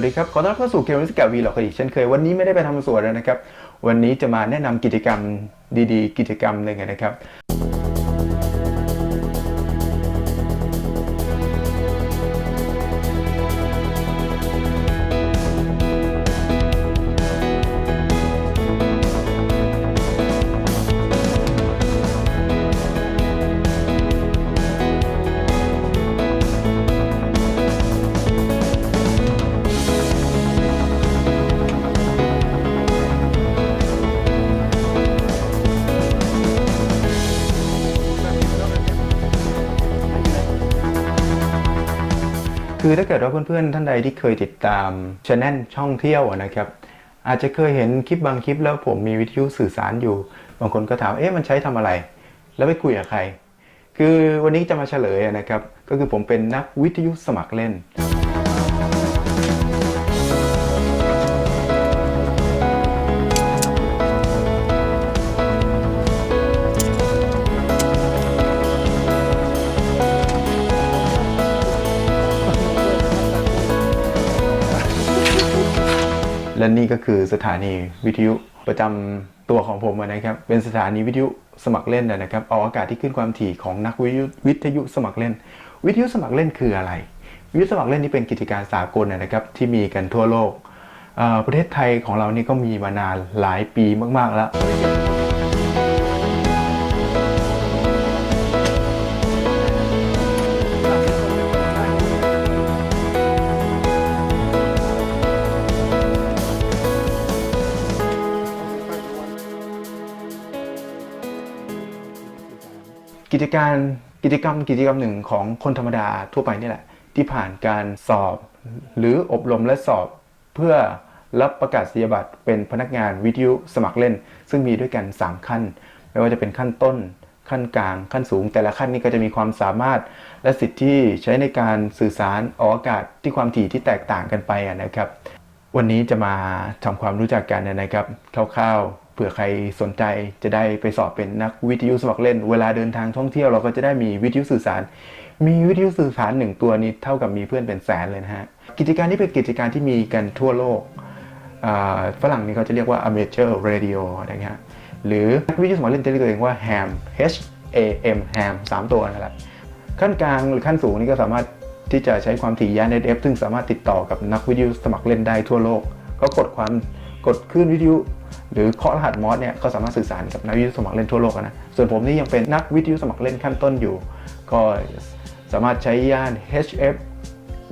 วัสดีครับ ขอต้อนรับเข้าสู่เกมวิสกาวีหลอกอีกเช่นเคย วันนี้ไม่ได้ไปทำสวนแล้วนะครับ วันนี้จะมาแนะนำกิจกรรมดีๆ กิจกรรมหนึ่งนะครับ คือถ้าเกิดว่าเพื่อนๆ ท่านใดที่เคยติดตามชแนลช่องเที่ยวนะครับ อาจจะเคยเห็นคลิปบางคลิปแล้วผมมีวิทยุสื่อสารอยู่ บางคนก็ถามเอ๊ะมันใช้ทำอะไร แล้วไปคุยกับใคร คือวันนี้จะมาเฉลยนะครับ ก็คือผมเป็นนักวิทยุสมัครเล่น นี่ก็คือสถานีวิทยุประจำตัวของผมนะครับ เป็นสถานีวิทยุสมัครเล่นนะครับเอาอากาศที่ขึ้นความถี่ของนักวิทยุวิทยุสมัครเล่น วิทยุสมัครเล่นคืออะไร วิทยุสมัครเล่นนี่เป็นกิจการสากลนะครับที่มีกันทั่วโลกประเทศไทยของเรานี่ก็มีมานานหลายปีมาก ๆ แล้ว จการกิจกรรมกิจกรรมหนึ่งของคนธรรมดาทั่วไปนี่แหละ ที่ผ่านการสอบ หรืออบรมและสอบเพื่อรับประกาศนียบัตรเป็นพนักงานวิทยุสมัครเล่น ซึ่งมีด้วยกัน 3 ขั้น ไม่ว่าจะเป็นขั้นต้นขั้นกลางขั้นสูง แต่ละขั้นนี้ก็จะมีความสามารถและสิทธิที่ใช้ในการสื่อสารออกอากาศที่ความถี่ที่แตกต่างกันไปะนะครับ วันนี้จะมาทำความรู้จักกันนะครับคร่าวๆ ผื่อใครสนใจจะได้ไปสอบเป็นนักวิทยุสมัครเล่น เวลาเดินทางท่องเที่ยวเราก็จะได้มีวิทยุสื่อสาร มีวิทยุสื่อสารหนึ่งตัวนี้เท่ากับมีเพื่อนเป็นแสนเลยนะฮะ กิจการนี้เป็นกิจการที่มีกันทั่วโลกอ่าฝรั่งนี่เขาจะเรียกว่า amateur radio นะฮะ หรือนักวิทยุสมัครเล่นจะเรียกตัวเองว่า ham h a m ham สามตัวนั่นแหละ ขั้นกลางหรือขั้นสูงนี่ก็สามารถที่จะใช้ความถี่ย่าน SF ซึ่งสามารถติดต่อกับนักวิทยุสมัครเล่นได้ทั่วโลก ก็กดความกดคลื่นวิทยุ หรือเคาะรหัสมอสเนี่ยก็สามารถสื่อสารกับนักวิทยุสมัครเล่นทั่วโลกนะ ส่วนผมนี่ยังเป็นนักวิทยุสมัครเล่นขั้นต้นอยู่ ก็สามารถใช้ย่าน HF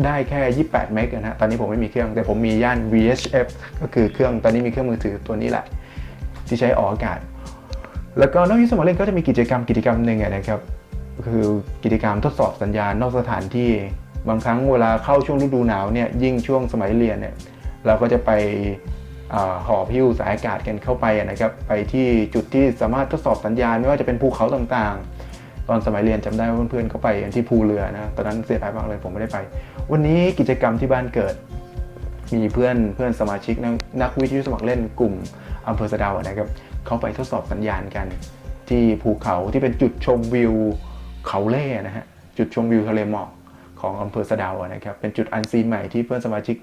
ได้แค่ 28 เมกนะฮะ ตอนนี้ผมไม่มีเครื่อง แต่ผมมีย่าน VHF ก็คือเครื่อง ตอนนี้มีเครื่องมือถือตัวนี้แหละ ที่ใช้ออกอากาศ แล้วก็นอกจากสมัครเล่นก็จะมีกิจกรรมกิจกรรมหนึ่งนะครับคือกิจกรรมทดสอบสัญญาณนอกสถานที่ บางครั้งเวลาเข้าช่วงฤดูหนาวเนี่ยยิ่งช่วงสมัยเรียนเนี่ยเราก็จะไป หอบหิ้วสายอากาศกันเข้าไปนะครับไปที่จุดที่สามารถทดสอบสัญญาณไม่ว่าจะเป็นภูเขาต่างๆ ตอนสมัยเรียนจำได้ว่าเพื่อนๆเขาไปที่ภูเรือนะตอนนั้นเสียดายมากเลยผมไม่ได้ไป วันนี้กิจกรรมที่บ้านเกิด มีเพื่อนเพื่อนสมาชิกนักวิทยุสมัครเล่นกลุ่มอำเภอสะดาวนะครับเขาไปทดสอบสัญญาณกัน ที่ภูเขาที่เป็นจุดชมวิวเขาเล่นะฮะจุดชมวิวทะเลหมอกของอำเภอสะดาวนะครับเป็นจุดอันซีนใหม่ที่เพื่อนสมาชิก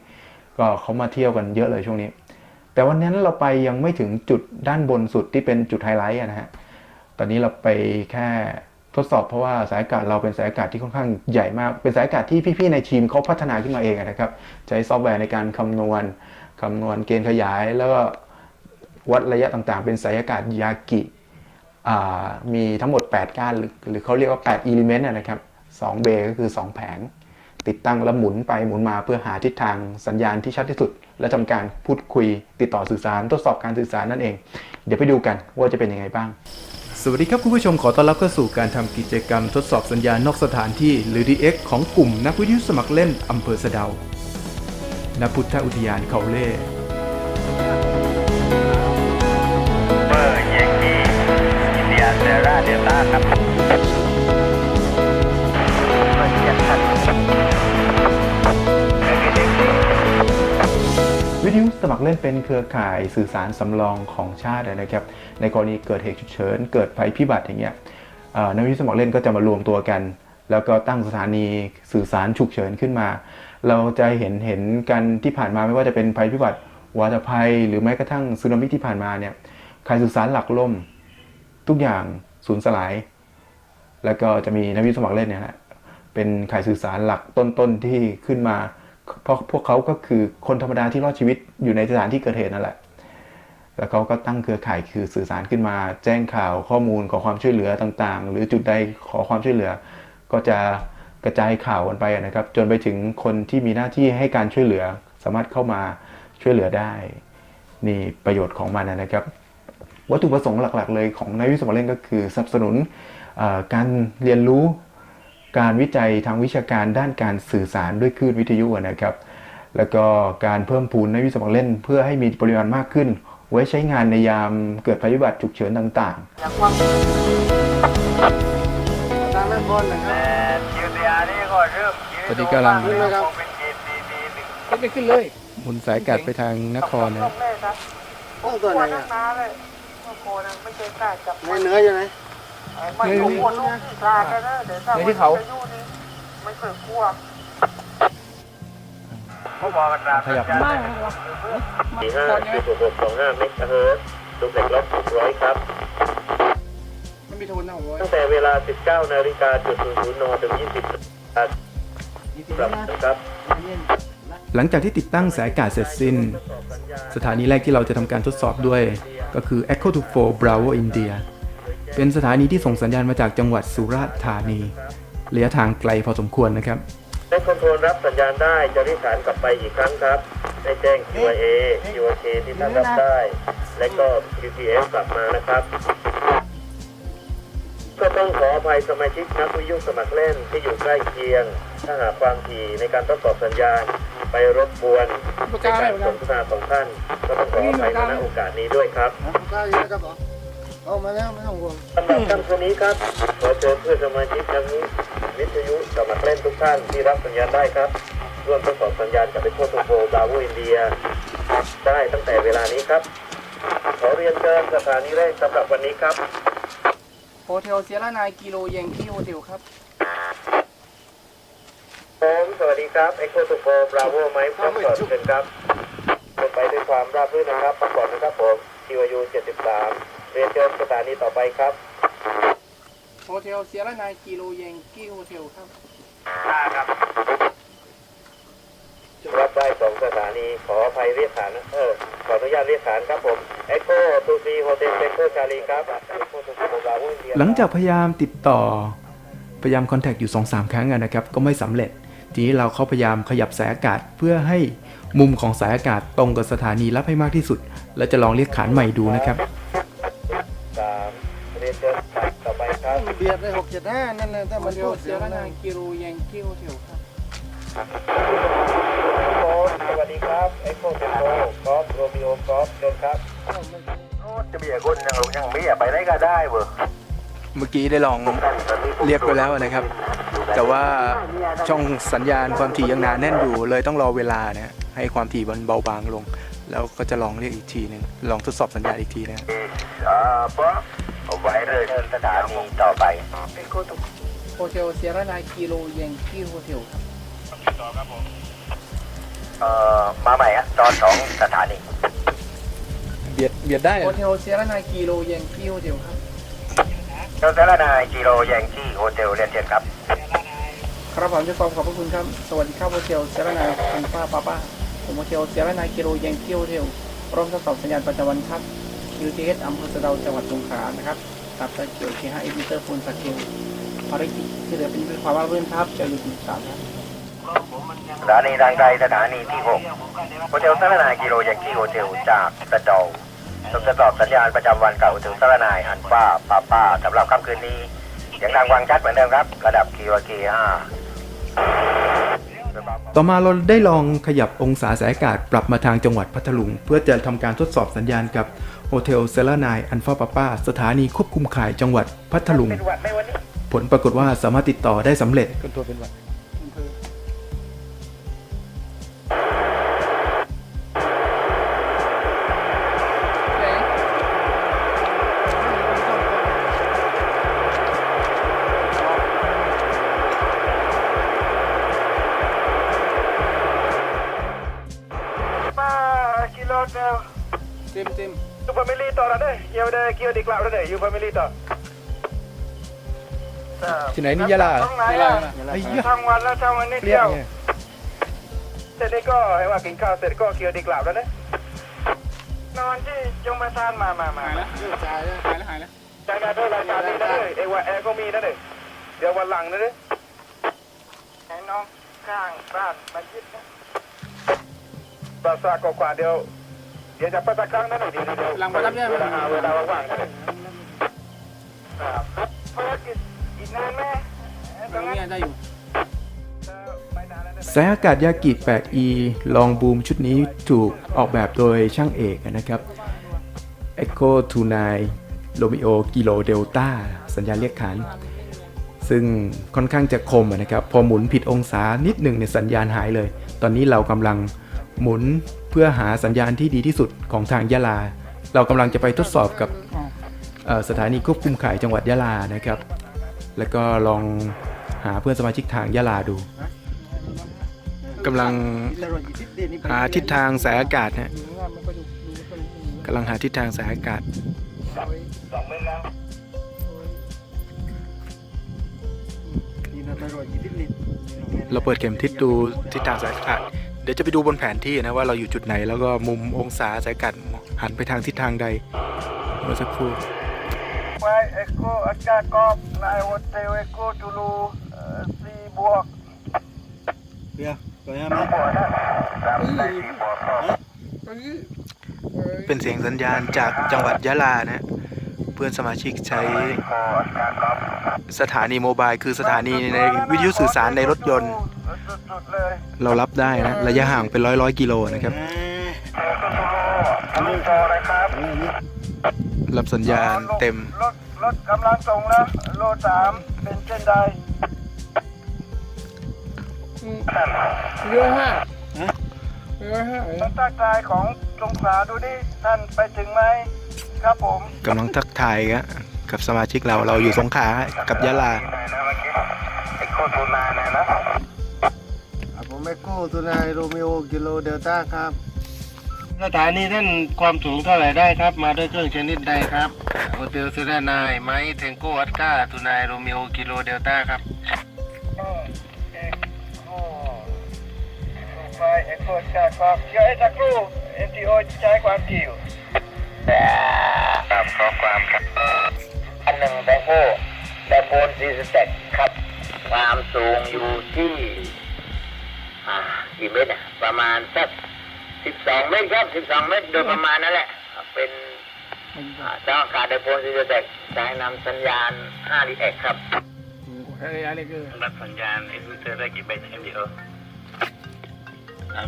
ก็เขามาเที่ยวกันเยอะเลยช่วงนี้ แต่วันนั้นเราไปยังไม่ถึงจุดด้านบนสุดที่เป็นจุดไฮไลท์นะฮะ ตอนนี้เราไปแค่ทดสอบเพราะว่าสายอากาศเราเป็นสายอากาศที่ค่อนข้างใหญ่มาก เป็นสายอากาศที่พี่ๆในทีมเขาพัฒนาขึ้นมาเองนะครับ ใช้ซอฟต์แวร์ในการคำนวณคำนวณเกณฑ์ขยาย แล้วก็วัดระยะต่างๆ เป็นสายอากาศยากิอ่ามีทั้งหมด 8 ก้านหรือเขาเรียกว่า8อิเลเมนต์นะครับ2เบก็คือ 2 แผง ติดตั้งแล้วหมุนไปหมุนมาเพื่อหาทิศทางสัญญาณที่ชัดที่สุด และทำการพูดคุยติดต่อสื่อสารทดสอบการสื่อสารนั่นเอง เดี๋ยวไปดูกันว่าจะเป็นยังไงบ้าง สวัสดีครับคุณผู้ชมขอต้อนรับเข้าสู่การทำกิจกรรมทดสอบสัญญาณนอกสถานที่หรือ DX ของกลุ่มนักวิทยุสมัครเล่นอำเภอสะเดาณพุทธอุทยานเขาเล่เบอร์ยังกี้อินเดียเซราเดลต้าครับ ทยุสมัครเล่นเป็นเครือข่ายสื่อสารสำรองของชาตินะครับ ในกรณีเกิดเหตุฉุกเฉิน เกิดภัยพิบัติอย่างเงี้ยนักวิทยุสมัครเล่นก็จะมารวมตัวกัน แล้วก็ตั้งสถานีสื่อสารฉุกเฉินขึ้นมา เราจะเห็นเห็นกันที่ผ่านมาไม่ว่าจะเป็นภัยพิบัติวาตภัย หรือแม้กระทั่งสึนามิที่ผ่านมาเนี่ยข่ายสื่อสารหลักล่ม ทุกอย่างสูญสลาย แล้วก็จะมีนักวิทยาสมัครเล่นเนี่ยแหละเป็นข่ายสื่อสารหลักต้นๆที่ขึ้นมา เพราะพวกเขาก็คือคนธรรมดาที่รอดชีวิตอยู่ในสถานที่เกิดเหตุนั่นแหละ แล้วเขาก็ตั้งเครือข่ายคือสื่อสารขึ้นมาแจ้งข่าวข้อมูลขอความช่วยเหลือต่างๆ หรือจุดใดขอความช่วยเหลือ ก็จะกระจายข่าวกันไปนะครับ จนไปถึงคนที่มีหน้าที่ให้การช่วยเหลือ สามารถเข้ามาช่วยเหลือได้ นี่ประโยชน์ของมันนะครับ วัตถุประสงค์หลักๆ เลยของนายวิศวกรเล่นก็คือสนับสนุนการเรียนรู้ การวิจัยทางวิชาการด้านการสื่อสารด้วยคลื่นวิทยุนะครับ แล้วก็การเพิ่มพูนในวิศวกรเล่น เพื่อให้มีปริมาณมากขึ้น ไว้ใช้งานในยามเกิดภัยพิบัติฉุกเฉินต่างอยากฟังทางด้านบนนะครับแต่ยูเรียนี่ก็เริ่มยืดตอนนี้กำลังเริ่มคงเป็นเกณฑ์ดีๆหนึ่งขึ้นไปขึ้นเลยหมุนสายกาศไปทางนครนะห้องตัวไหนอะเลยเมื่อโคนังไม่เคยกล้อใช่ไหม ไม่รู้คนลูกที่กล้ากันนะเดี๋ยวถ้าในที่เขาไปอยู่นี่ไม่เคยกลัวเขาบอกกันตามขยับสัญญาณสี่ห้าจุดหกหกสองห้าเมกะเฮิรตซ์ลูกเหล็กลบหกร้อยครับมันมีโทนนะผมว่าตั้งแต่เวลา 19นาฬิกาจุด00นถึง20นาฬิกายี่สิบปรับนะนะครับเย็นหลังจากที่ติดตั้งสายอากาศเสร็จสิ้น สถานีแรกที่เราจะทำการทดสอบด้วย ก็คือ Echo to 4 Bravo India เป็นสถานีที่ส่งสัญญาณมาจากจังหวัดสุราษฎร์ธานีระยะทางไกลพอสมควรนะครับได้คอนโทรลรับสัญญาณได้จะรีบสารกลับไปอีกครั้งครับได้แจ้ง QIA QRK ที่ท่านรับได้ และก็ QTS กลับมานะครับ ก็ต้องขออภัยสมาชิกนักวิทยุสมัครเล่นที่อยู่ใกล้เคียง ถ้าหากความถี่ในการทดสอบสัญญาณ ไปรบกวนปากในกาอะไรการปากสกานทนาของท่าน ก็ต้องขออภัยในโอกาสนี้ด้วยครับ เอามาแล้วไม่ต้องห่วงสำหรับค่ำคืนนี้ครับ ขอเชิญเพื่อนสมาชิกนักวิทยุสมัครเล่นทุกท่านที่รับสัญญาณได้ครับ ร่วมทดสอบสัญญาณกับเป็นโคโตโฟบาวูอินเดีย ได้ตั้งแต่เวลานี้ครับ ขอเรียนเชิญสถานีแรกสำหรับวันนี้ครับ โฮเทลเซียร่านายกิโลเยงที่โฮเทลครับ ผม สวัสดีครับ e c h o to 4 Bravo ไมค์พร้อมก่อนเชิญครับ เป็นไปด้วยความราบรื่นนะครับพักผ่อนนะครับผม QU 73 เรียนเชิญสถานีต่อไปครับ โฮเทลเซียร่านายกิโลเยงที่โฮเทลครับครับรับได้สองสถานีขออภัยเรียกฐานนะเออขออนุญาตเรียกฐานครับผม Echo 2 4 Hotel Echo Charlie ครับ Echo 2 4 Bravo India หลังจากพยายามติดต่อ พยายามคอนแทคอยู่ 2-3 ครั้งอะนะครับ ก็ไม่สำเร็จ ทีนี้เราเข้าพยายามขยับสายอากาศเพื่อให้ มุมของสายอากาศตรงกับสถานีรับให้มากที่สุด และจะลองเรียกขานใหม่ดูนะครับสามเรียนเชิญสถานีต่อไปครับเบียดเลยหกเจ็ดห้านั่นแหละถ้าโฮมันเทโทลษเซีเสียยร่าแล้วนานะกิโลเยงที่โฮเทลครับโค้ชสวัสดีครับ Echo Tempo กอล์ฟโรมิโอกอล์ฟเชิญครับจะมีคนยังยังมีไปได้ก็ได้เว้ยเมื่อกี้ได้ลองเรียกไปแล้วนะครับ แต่ว่าช่องสัญญาณความถี่ยังหนาแน่นอยู่เลยต้องรอเวลานะ ให้ความถี่มันเบาบางลง แล้วก็จะลองเรียกอีกทีหนึ่งลองทดสอบสัญญาณอีกทีนะครับอ่าปะเอาไว้เลยเชิญสถานีต่อไปโฮเทลเซียร่านายกิโลเยงที่โฮเทลครับเอ่อมาใหม่ฮะตอนสองสถานีเบียดเบียดได้โฮเทลเซียร่านายกิโลเยงที่โฮเทลครับเจ้าสารนายจิโรแยงที่โฮเทลเรียนเชิญครับ ครับผมจะขอขอบพระคุณครับ สวัสดีครับโฮเทลเซียร่านายคุณป้าป้าป้า ผมโฮเทลเซียร่านายกิโลเยงที่โฮเทลร่วมทดสอบสัญญาณประจำวันครับ QTH อำเภอสะเดาจังหวัดสงขลานะครับตัดตะเกียบ K5 เอมิเตอร์ฟูลสเกลภารกิจที่เหลือเป็นด้วยความราบรื่นครับจะอยู่ที่สามครับสถานีทางไกลสถานีที่หกโฮเทลสารนายจิโรแยงที่โฮเทลจากสะเดาทดสอบสัญญาณประจำวันกับโฮเทลสารนายอันฟ้าป้าป้าสำหรับค่ำคืนนี้เสียงดังวังชัดเหมือนเดิมครับ ระดับ QRK 5 ต่อมาเราได้ลองขยับองศาสายอากาศปรับมาทางจังหวัดพัทลุง เพื่อจะทำการทดสอบสัญญาณกับโฮเทลเซลนายอันฟาปาปาสถานีควบคุมข่ายจังหวัดพัทลุง ผลปรากฏว่าสามารถติดต่อได้สำเร็จ ที่ไหนนี่ยะลาตรงไหนไม่ได้ล่ะไม่ได้ไอ้เหี้ยทั้งวันแล้วทั้งวันนี้เรียเที่กยวไงเสร็จแล้วก็ให้ว่ากินข้าวเสร็จก็เกี่ยวดีกล่าวแล้วเด้นอนที่ยมทานมามามาหายแล้วหายแล้วหายแล้วหายแล้วใจงานด้วยรายการนี้นะเด้เอวาแอร์ก็มีนะเด้เดี๋ยววันหลังนะเด้ไอ้น้องข้างบ้านมายึดนะภาษากว่าๆเดี๋ยว เดี๋ยวจะไปสักครั้งนะเดี๋ยวเดี๋ยวเดี๋ยวหลังประทับเนี่ยเวลาหาเวลาว่างๆนะเด้ครับภารกิจอีกนานไหมตรงนี้ได้อยู่ไม่นานแล้วนะสายอากาศยากิ 8E ลองบูมชุดนี้ถูกออกแบบโดยช่างเอกนะครับ Echo 29 Romeo Kilo Delta สัญญาณเรียกขาน ซึ่งค่อนข้างจะคมอะนะครับ พอหมุนผิดองศานิดหนึ่งเนี่ยสัญญาณหายเลย ตอนนี้เรากำลังหมุนเพื่อหาสัญญาณที่ดีที่สุดของทางยะลา เรากำลังจะไปทดสอบกับสถานีควบคุมข่ายจังหวัดยะลานะครับ แล้วก็ลองหาเพื่อนสมาชิกทางยะลาดูกำลังหาทิศทางสายอากาศนะกำลังหาทิศทางสายอากาศเราเปิดเข็มทิศดูทิศทางสายอากาศ เดี๋ยวจะไปดูบนแผนที่นะว่าเราอยู่จุดไหนแล้วก็มุมองศาสายกาศหันไปทางทิศทางใดเมื่อสักครู่ไปเอ็กโคอากาศกอบนายโฮเทลเอ็กโคจูลูสี่บวกเดี๋ยตัวนี้สี่บวกนะสามเป็นเสียงสัญญาณจากจังหวัดยะลานะเพื่อนสมาชิกใช้สถานีโมบายคือสถานีในวิทยุสื่อสารในรถยนต์ สุดๆเลยเรารับได้นะ ระยะห่างเป็นร้อยร้อยกิโลนะครับเอ็กโคจูลูกำลังโตเลยครับรับสัญญาณเต็ม รถรถกำลังส่งนะโลสามเป็นเช่นใดเรือห้าเรือห้าต้องทักทายของสงขลาดูดิท่านไปถึงไหมครับผมกำลังทักทายกันกับสมาชิกเราเราอยู่สงขลากับยะลาเอ็กโคจูนานะนะ ผมเอ็กโคตัวนายโรมิโอกิโลเดลต้าครับ สถานีท่านความสูงเท่าไหร่ได้ครับ มาด้วยเครื่องชนิดใดครับโฮเทลเซรานายไมเทงโกอัตกาตัวนายโรมิโอกิโลเดลต้าครับไปเอ็กโคชาครับเดี๋ยวไอ้สักครู่เอ็นทีโอใช้ความถี่อยู่ครับขอความครับ อันหนึ่งแบงโก้แบงโคนซีสเต็กครับ ความสูงอยู่ที่อ่า กี่เมตรอะประมาณสักสิบสองเมตรครับสิบสองเมตรโดยประมาณนั่นแหละ เป็นอ่าเจ้าอากาศไดโพลซีสเต็กสายนำสัญญาณ5ดีเอ็กครับอะไรอะไรคือรับสัญญาณเอ็นเตอร์ได้กี่เมตรเอ็มดีโอ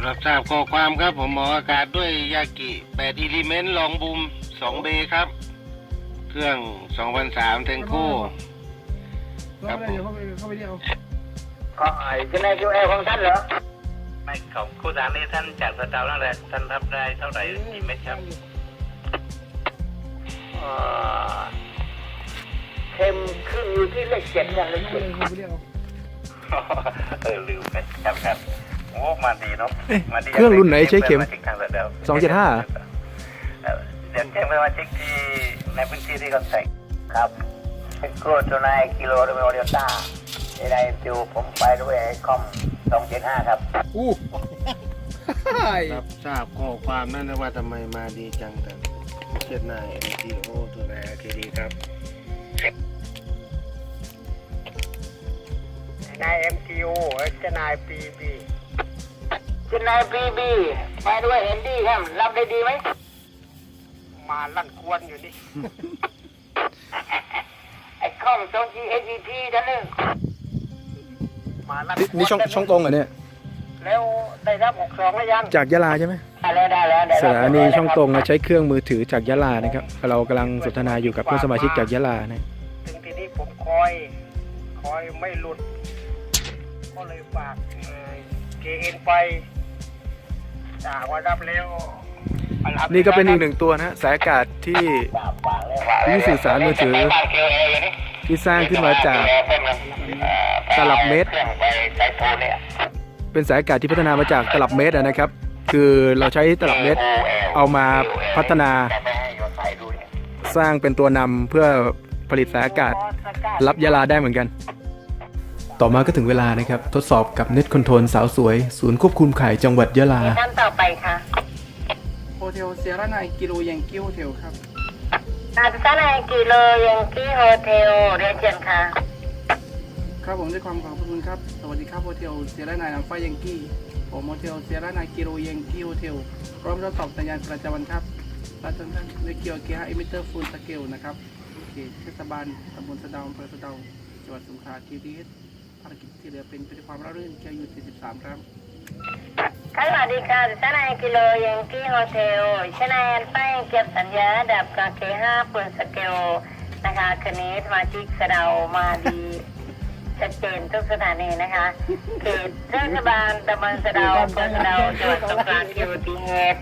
รับทราบข้อความครับ ผมหมออากาศด้วยยากิ8อิลิเมนต์ลองบูม2เบครับ เครื่อง2003เทงโกเข้าไปเดี๋ยวเข้าไปเข้าไปเดียวก็ไอ้จะในคิวเอของท่านเหรอ ไม่ของคู่สารนี้ท่านจากสตาร์นั่นแหละท่านรับได้เท่าไหร่กี่เม็ดครับอ่าเข็มขึ้นอยู่ที่เลขเจ็ดกันเลขเข้าเจ็ดไปเข้าไปเดียวเออลืมไปครับครับโอ้มาดีเนาะเอ๊ะมาดีเครื่องรุ่นไหนใช้เข็มสาชิกทางเดิมสองเจ็ดห้าเอ่อเดี๋ยวแจ้งไปมาเช็คที่ในพื้นที่ที่เขาใส่ครับเอ็กโคตัวนายกิโลเดมิโอเดลต้าในในจิวผมไปด้วยไอ้คอม สองเจ็ดห้าครับอู้รับทราบข้อความนั่นนะว่าทำไมมาดีจังแต่เจ็ดนายเอ็นทีโอตัวนายอาทีดีครับนายเอ็มทีโอจะนายปีบีจะนายปีบีไปด้วยเอ็นดี้ครับ รับได้ดีไหม มาลั่นควนอยู่นี่ ไอ้ข้องตรงจีเอจีพีนั่นนึง มาลั่นนี่ช่องช่องตรงเหรอเนี่ย แล้วได้รับหกสองแล้วยังจากยะลาใช่ไหมได้แล้วได้แล้วได้สแล้วถานีช่องตรงนะใช้เครื่องมือถือจากยะลานะครับ เรากำลังสนทนาอยู่กับเพื่อนสมาชิกจากยะลานะ ถึงทีนี้ผมคอย คอยไม่หลุด ก็เลยฝากเกเอ็นไปถ้าหากว่ารับแล้วนี่ก็เป็นอีกหนึ่งตัวนะสายอากาศที่วิทยุสื่อสารมือถือ ที่สร้างขึ้นมาจากตลับเมตร เป็นสายอากาศที่พัฒนามาจากตลับเมตรอะนะครับ คือเราใช้ตลับเม็ดเอามาพัฒนาสร้างเป็นตัวนำเพื่อผลิตสายอากาศรับยาลาได้เหมือนกัน ต่อมาก็ถึงเวลานะครับ ทดสอบกับเน็ตคอนโทรลสาวสวย ศูนย์ควบคุมไข่จังหวัดยะลาท่านต่อไปค่ะโฮเทลเซียร่านายกิโลยังกี้โฮเทลครับ อาจารย์กิโลยังกี้โฮเทลเรียนเชิญค่ะ ครับผมด้วยความขอบพระคุณครับ สวัสดีครับโฮเทลเซียร่านายอัลฟายังกี้ ผมโฮเทลเซียร่านายกิโลยังกี้โฮเทลพร้อมทดสอบสัญญาณประจำวันครับและท่านท่านในเกียวเกับเอมิเตอร์ฟูลสเกลนะครับเขตเทศบาลตำบลสะดาอำเภอสะดาวจังหวัดสงขลาทีทีเอสภารกิจที่เหลือเป็นไปด้วยความราบรื่นเกียวอยู่ 43 ครับ สวัสดีค่ะอาจารย์กิโลยังกี้โฮเทลชนายป้ายเก็บสัญญาดับกาเคห้าปืนสเกลนะคะคืนนี้สมาชิกสะเดามาดีชัดเจนทุกสถานีนะคะเขตเทศบาลตำบลสะเดาอำเภอสะเดาจังหวัดสงขลาคิวทีเฮด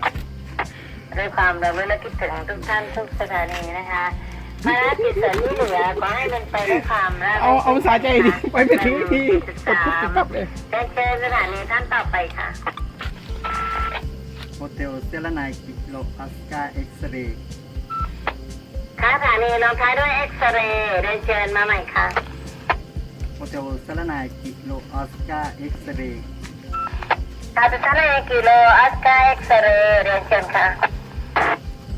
ด้วยความระลึกและคิดถึงทุกท่านทุกสถานีนะคะภารกิจส่วนที่เหลือขอให้เป็นไปด้วยความราบรื่นเอาเอาภาษาใจดิไปไม่ถึงทีกดปุ๊บติดปั๊บเลยได้เจอสถานีท่านต่อไปค่ะโฮ เทลเซลนายกิโลอัสกาเอ็กซเรย์ค่ะสถานีลงท้ายด้วยเอ็กซเรย์เรียนเชิญมาใหม่ค่ะโฮเทลเซลนายกิโลอัสกาเอ็กซเรย์ค่ะสถานีกิโลอัสกาเอ็กซเรย์เรียนเชิญค่ะ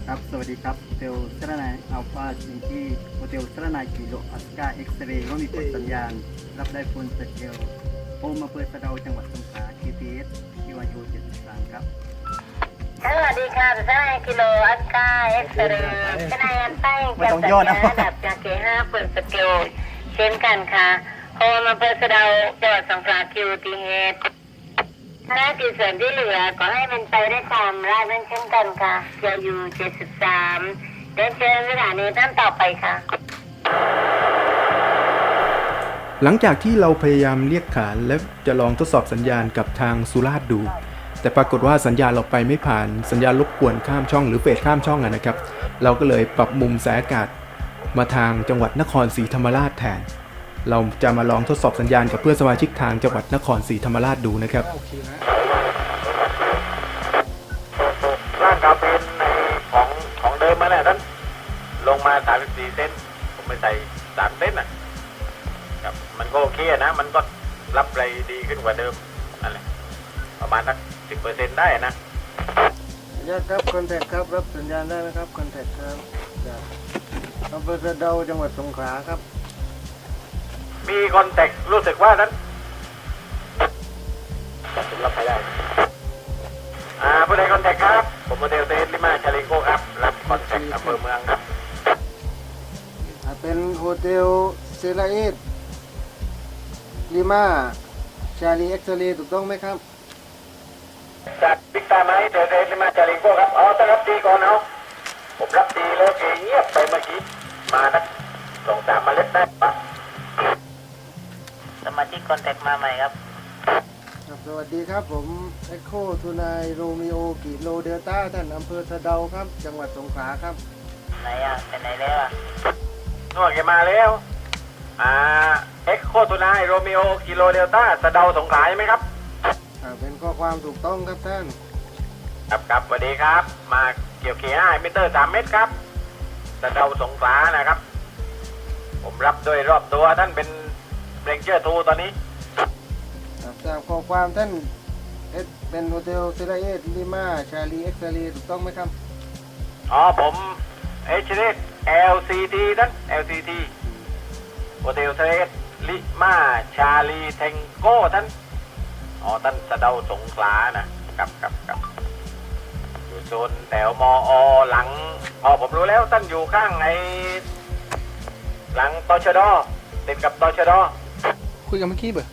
ครับสวัสดีครับโฮเทลเซลนายอัลฟาจิงกี้โฮเทลเซลนายกิโลอัสกาเอ็กซเรย์ก็มีกดสัญญาณ รับได้ฟูลสเกลโอมมาเปิดสะเดาจังหวัดสงขลา KTS ที่วายู73ครับค่ะ สวัสดีค่ะสถานีกิโลอัสกาเอ็กซเรย์ชนายอันใต้เก็บสัญญาระดับจากเกห้าเปิดสเกลเช่นกันค่ะโฮมาเปิดสะเดาจังหวัดสงขลาคิวทีเฮดภารกิจส่วนที่เหลือขอให้เป็นไปด้วยความราบรื่นเช่นกันค่ะเกียวอยู่73เรียนเชิญสถานีท่านต่อไปค่ะ หลังจากที่เราพยายามเรียกขานและจะลองทดสอบสัญญาณกับทางสุราษฎร์ดู แต่ปรากฏว่าสัญญาณเราไปไม่ผ่านสัญญาณรบกวนข้ามช่องหรือเฟดข้ามช่องอะนะครับ เราก็เลยปรับมุมสายอากาศมาทางจังหวัดนครศรีธรรมราชแทน เราจะมาลองทดสอบสัญญาณกับเพื่อนสมาชิกทางจังหวัดนครศรีธรรมราชดูนะครับร่างกาเป็นของของเดิมมาแหละท่านลงมา 34 เซนผมไปใส่3เซนน่ะครับมันก็โอเคนะ มันก็รับไรดีขึ้นกว่าเดิมนั่นแหละประมาณนั้ สัก10เปอร์เซ็นต์ได้นะยากครับคอนแทคครับ รับสัญญาณได้ไหมครับคอนแทคครับจากอำเภอสะเดาจังหวัดสงขลาครับ มีคอนแทครู้สึกว่านั้นผมรับไม่ได้ อ่าผู้ใดคอนแทคครับ ผมโมเดลเซนลิมาชาลิโกครับ รับคอนแทคอำเภอเมืองครับอ่าเป็นโฮเทลเซราเอสลิมาชาลีเอ็กซเรย์ถูกต้องไหมครับ จากบิ๊กตาไหมเดลเซนลิมาชาลิโกครับเอาต้องรับดีก่อนเอาผมรับดีแล้วเอเงียบไปเมื่อกี้มานักสองสามเมาเล็ดได้ปะสมาชิกคอนแทคมาใหม่ครับครับสวัสดีครับผมเอ็กโคทูนายโรมิโอกิโลเดลต้าท่านอำเภอสะเดาครับ จังหวัดสงขลาครับไหนอะเป็นไหนแล้วอะนวดแกมาแล้วอ่าเอ็กโคตูนายโรมิโอกิโลเดลต้าสะเดาสงขลาใช่ไหมครับ อ่าเป็นข้อความถูกต้องครับท่าน ครับครับสวัสดีครับ มาเกี่ยวเขียไอมิเตอร์สามเมตรครับสะเดาสงขลานะครับ ผมรับโดยรอบตัวท่านเป็นเบรกเจอร์ทูตอนนี้ ครับทราบข้อความท่านเอสเป็นโฮเทลเซราเอสลิมาชาลีเอ็กซเรย์ถูกต้องไหมครับอ๋อผมเอชเ LCT ท่าน LCT โฮเทลเทรสลิมาชาลีเทงโก้ท่าน อ๋อท่านสะเดาสงขลานะครับครับครับอยู่โซนแถวมอหลังอ๋อผมรู้แล้วท่านอยู่ข้างไอ้หลังตชดติดกับตชดคุยกับเมื่อกี้เบอร์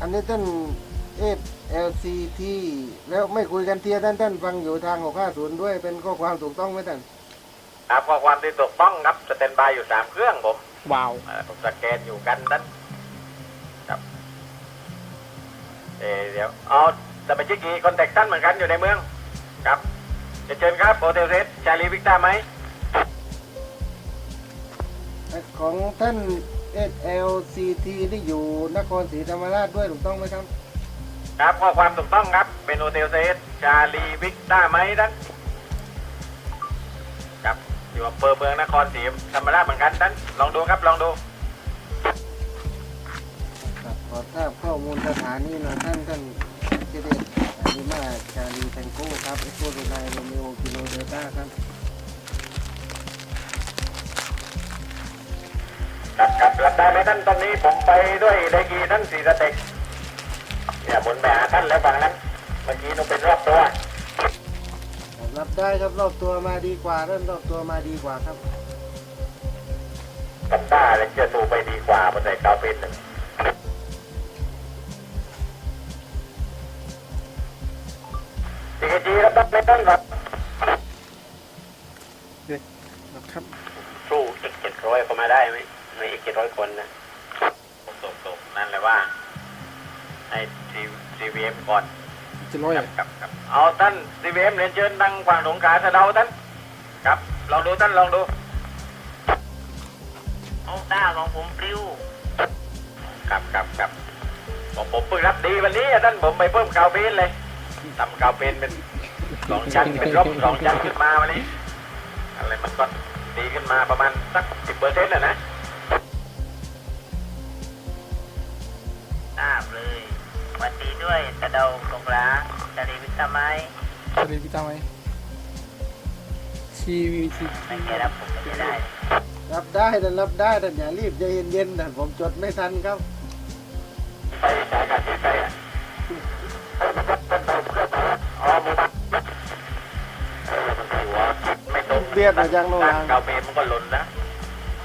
อันนี้ท่านเอส LCT แล้วไม่คุยกันเทียท่านท่านฟังอยู่ทาง650ด้วยเป็นข้อความถูกต้องไหมท่านครับข้อความที่ถูกต้องครับสแตนบายอยู่สามเครื่องผมว้าวเอ่อผมสแกนอยู่กันนั้น เออเดี๋ยวเอาสมาชิกกี่คอนแทคท่านเหมือนกันอยู่ในเมืองครับจะเชิญครับโฮเทลเซตชาลีวิกตาไหมของท่าน SLCT ที่อยู่นครศรีธรรมราชด้วยถูกต้องไหมครับ ครับข้อความถูกต้องครับ เป็นโอเทลเซสชาลีวิกต้าไหมท่านครับอยู่อำเภอเมืองนครศรีธรรมราชเหมือนกันท่านลองดูครับลองดูครับข อทราบข้อมูลสถานีหน่อยท่านท่านเจเดตอาริมาชาลีแทงโก้ครับเอ็กโคโดไนโรมิโอกิโลเดลต้าครับครับครับรับได้ไหมท่านตอนนี้ผมไปด้วยไดกีท่านสีสเต็กเนี่ยบนไปหาท่านแล้วฝั่งนั้นเมื่อกี้หนูเป็นรอบตัวรับได้ครับรอบตัวมาดีกว่าเริ่มรอบตัวมาดีกว่าครับกันต้าเลยจะดูไปดีกว่าบนในกาเป็นหนึ่ง ดีกจีรับได้ไหมท่านครับครับสู้อีกเจ็ดร้อยเข้ามาได้ไหมไม่อีกเจ็ดร้อยคนนะตกตกนั่นแหละว่าให้ทีทีวีเอ็มก่อนจะร้อยครับครับครับเอาท่านทีวีเอ็มเรียนเชิญทางฝั่งสงขลาสะเดาท่านครับลองดูท่านลองดูเอาต้าของผมปลิวครับครับครับผมผมเพิ่งรับดีวันนี้อะท่านผมไปเพิ่มกาวเบนเลย ทำกาวเบนเป็นสองชั้นเป็นรอบสองชั้นขึ้นมาวันนี้อะไรมันก็ดีขึ้นมาประมาณสักสิบเปอร์เซ็นต์นะนะทราบเลยสวัสดีด้วยตะเดาตรงหลาจะดีวิตาไม้สวัสดีพี่ตาไหมชีวีทีไม่แกรับผมไม่ได้ รับได้แต่รับได้แต่อย่ารีบใจเย็นๆแต่ผมจดไม่ทันครับไปสายการบินไปอะ เบียดมาจากโน่นตั้นะงเกาเมนมันก็หล่นนะ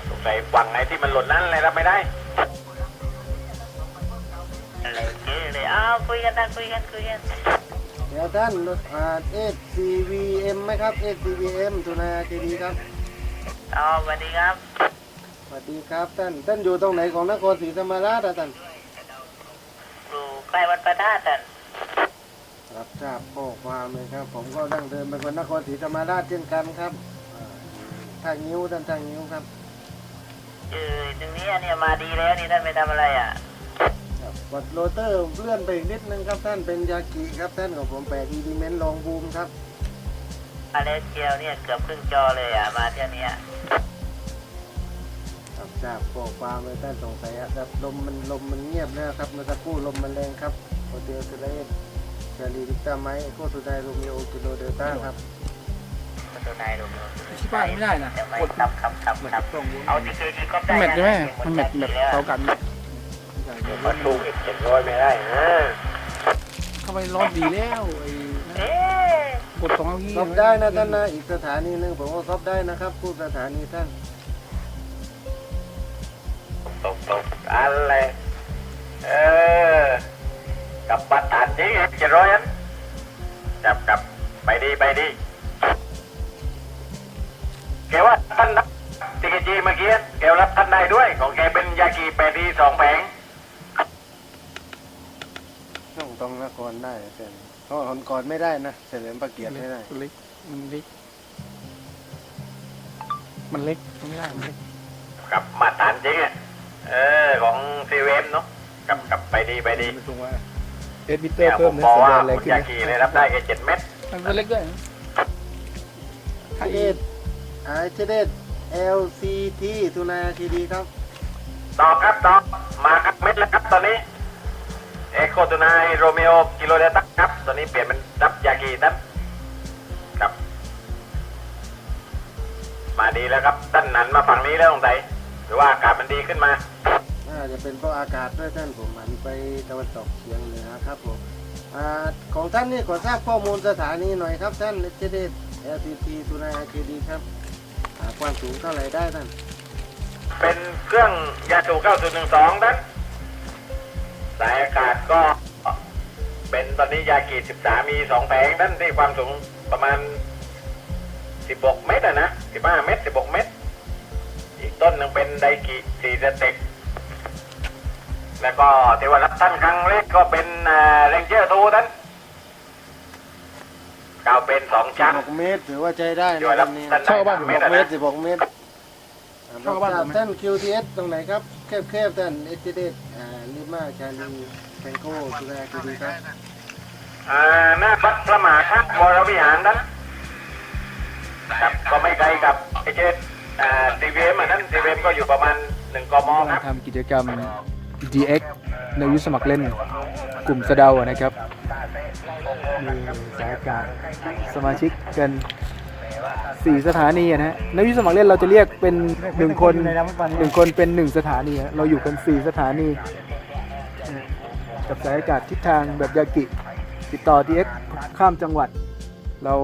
สงสัยวังไงที่มันหล่นนั้นอะไรรับไม่ได้อะไรเก๋เลยอ้าวคุยกันนะคุยกันคุยกันเดี๋ยวท่านอ่า SCVM ไหมครับ SCVM ตุนาเจดีครับอ๋อสวัสดีครับสวัสดีครับท่านท่านอยู่ตรงไหนของนครศรีธรรมราชอะท่านอยู่ใกล้วัดพระธาตุท่านรับทราบข้อความเลยครับ ผมก็ดั้งเดิมเป็นคนนครศรีธรรมราชเช่นกันครับอ่า ทางนิ้วท่านทางนิ้วครับเออตรงนี้เนี่ยมาดีแล้วนี่ท่านไปทำอะไรอะครับกดโรเตอร์เลื่อนไปอีกนิดนึงครับท่านเป็นยากิครับท่านของผมแปดอีดีเมนลองบูมครับมาเลเซียเนี่ยเกือบครึ่งจอเลยอะมาเที่ยวนี้รับทราบข้อความเลยท่านสงสัยอะครับลมมันลมมันเงียบนะครับเมื่อสักครู่ลมมันแรงครับโฮเทลเซเลสชาลีวิกตาไมโคสุดายโรมิโอกิโลเดลต้าครับ ตัวนายดูที่บ้านไม่ได้นะจะไม่กดครับครับครับครับเอาทีเคทีก็มันได้แมทใช่ไหมมันแมทแบบเท่ากันมันถูกอีกเจ็ดร้อยไม่ได้ฮะเข้าไปร้อนดีแล้วไอ้เอ๊ะกดสองเอาที่ซอบได้นะท่านนะอีกสถานีหนึ่งผมก็ซอบได้นะครับผู้สถานีท่านตกตกอะไรเออกับบัตรฐานจริงเจ็ดร้อยอันจับกับไปดีไปดี แกว่าท่านรับทีเคจีเมื่อกี้แกรับท่านได้ด้วย ของแกเป็นยากีแปดดีสองแผงต้องต้องนครได้เสร็จเพราะคนก่อนไม่ได้นะเสริมประเกียรติไม่ได้เล็กมันเล็ก มันเล็กไม่ได้มันเล็กกับมาตรฐานจริงอะเออของซีเวมเนาะกับกับไปดีไปดีมันตรงว่าเอสบิเตอเนี่ร์ยผเพิ่มมเนื้บออกสัญว่าญาณอะไรคุณขึ้นยานะกีเลยรับได้แค่เจ็ดเม็ดมันเล็กด้วยถ้าเออีด ไอเชเดต LCT ตุนาทีดีครับตอบครับตอบมาครับเม็ดแล้วครับตอนนี้ เอโคตูนายโรมิโอกิโลเดตัสครับ ตอนนี้เปลี่ยนเป็นรับยากีตันครับ มาดีแล้วครับท่านหันมาฝั่งนี้แล้วสงสัยหรือว่าอากาศมันดีขึ้นมา น่าจะเป็นเพราะอากาศด้วยท่านผมหันไปตะวันตกเฉียงเหนือครับผมอาของท่านนี่ขอทราบข้อมูลสถานีหน่อยครับท่านเจเดต LCT ตุนาทีดีครับ หาความสูงเท่าไรได้ท่านเป็นเครื่องยาสูบ9012นั้นสายอากาศก็ เป็นตอนนี้ยากี13มี2แผงนั่นที่ความสูงประมาณ 16 เมตรอะนะ15 เมตร 16 เมตร อีกต้นหนึ่งเป็นไดกิ4สเต็กแล้วก็ที่ว่ารับท่านครั้งแรกก็เป็นเรนเจอร์ทูท่าน กาวเป็น2ชั้น16เมตรถือว่าใจได้ที่นะว่าท่ารับนนี้ท่านได้สามเมตรอะ16เมนะตร16เมตรอ่ารับทราบท่าน QTS ตรงไหนครับแคบๆท่านเอเจเดตอ่าลิมาชาลีเทงโก้สุราคีรีครับอ่าหน้าวัดพระมหาธาตุวรวิหารนั้นครับก็ไม่ไกลกับไอเจดอ่าทีวีเอ็มอันนั้นทีวีเอ็มก็อยู่ประมาณหนึ่งกมครับทำกิจกรรม DX ในยุทธสมัครเล่นก ลุ่มสะเดานะครับมีสายอากาศสมาชิกกัน4สถานีนะฮะในยุทธสมัครเล่นเราจะเรียกเป็นหนึ่งคนหนึ่งคนเป็นหนึ่งสถานีเราอยู่กัน4สถานี กับสายอากาศทิศทางแบบยากิ ติดต่อ DX ข้ามจังหวัด เรา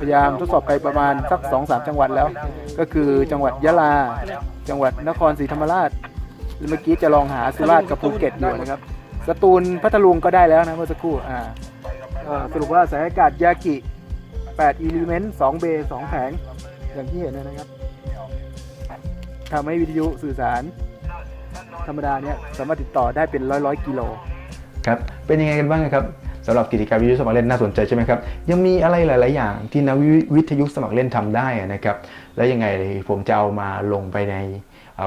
พยายามทดสอบไปประมาณสัก2-3จังหวัดแล้ว ก็คือจังหวัดยะลา จังหวัดนครศรีธรรมราชเมื่อกี้จะลองหาสุราษฎร์กับภูเก็ตอยู่นะครับ สตูลพัทลุงก็ได้แล้วนะเมื่อสักครู่อ่าสรุปว่าสายอากาศยากิ8อิเลเมนต์2เบย์2แผง อย่างที่เห็นนะครับทำให้วิทยุสื่อสาร ธรรมดาเนี่ยสามารถติดต่อได้เป็นร้อยร้อยกิโลครับ เป็นยังไงกันบ้างครับสำหรับกิจกรรมวิทยุสมัครเล่นน่าสนใจใช่ไหมครับ ยังมีอะไรหลาย ๆ อย่างที่นักวิทยุสมัครเล่นทำได้นะครับ แล้วยังไงผมจะเอามาลงไปใน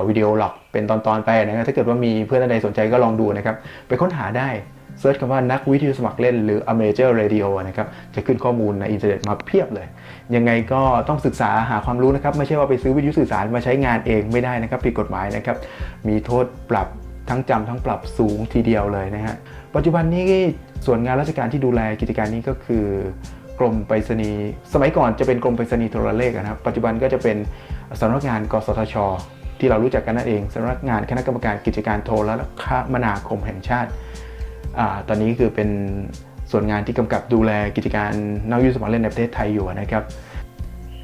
วิดีโอหลอกเป็นตอนๆไปนะครับถ้าเกิดว่ามีเพื่อนท่านใดสนใจก็ลองดูนะครับไปค้นหาได้เซิร์ชคำว่านักวิทยุสมัครเล่นหรือ Amateur Radio นะครับจะขึ้นข้อมูลในอินเทอร์เน็ตมาเพียบเลย ยังไงก็ต้องศึกษาหาความรู้นะครับ ไม่ใช่ว่าไปซื้อวิทยุสื่อสารมาใช้งานเองไม่ได้นะครับผิดกฎหมายนะครับ มีโทษปรับทั้งจำทั้งปรับสูงทีเดียวเลยนะฮะปัจจุบันนี้ส่วนงานราชการที่ดูแลกิจการนี้ก็คือกรมไปรษณีย์สมัยก่อนจะเป็นกรมไปรษณีย์โทรเลขนะครับปัจจุบันก็จะเป็นสำนักงานกสทช ที่เรารู้จักกันนั่นเองสำนักงานคณะกรรมการกิจการโทรคมนาคมแห่งชาติอตอนนี้คือเป็นส่วนงานที่กำกับดูแลกิจการนักยุทธสมัครเล่นในประเทศไทยอยู่นะครับ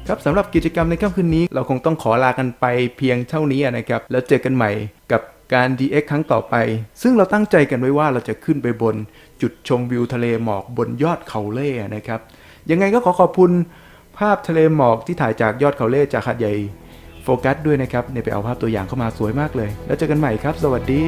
ครับสำหรับกิจกรรมในค่ำคืนนี้เราคงต้องขอลากันไปเพียงเท่านี้นะครับ แล้วเจอกันใหม่กับการ DX ครั้งต่อไป ซึ่งเราตั้งใจกันไว้ว่าเราจะขึ้นไปบนจุดชมวิวทะเลหมอกบนยอดเขาเล่นะครับ ยังไงก็ขอขอบคุณภาพทะเลหมอกที่ถ่ายจากยอดเขาเล่จากหาดใหญ่ โฟกัสด้วยนะครับเนี่ยไปเอาภาพตัวอย่างเข้ามาสวยมากเลย แล้วเจอกันใหม่ครับ สวัสดี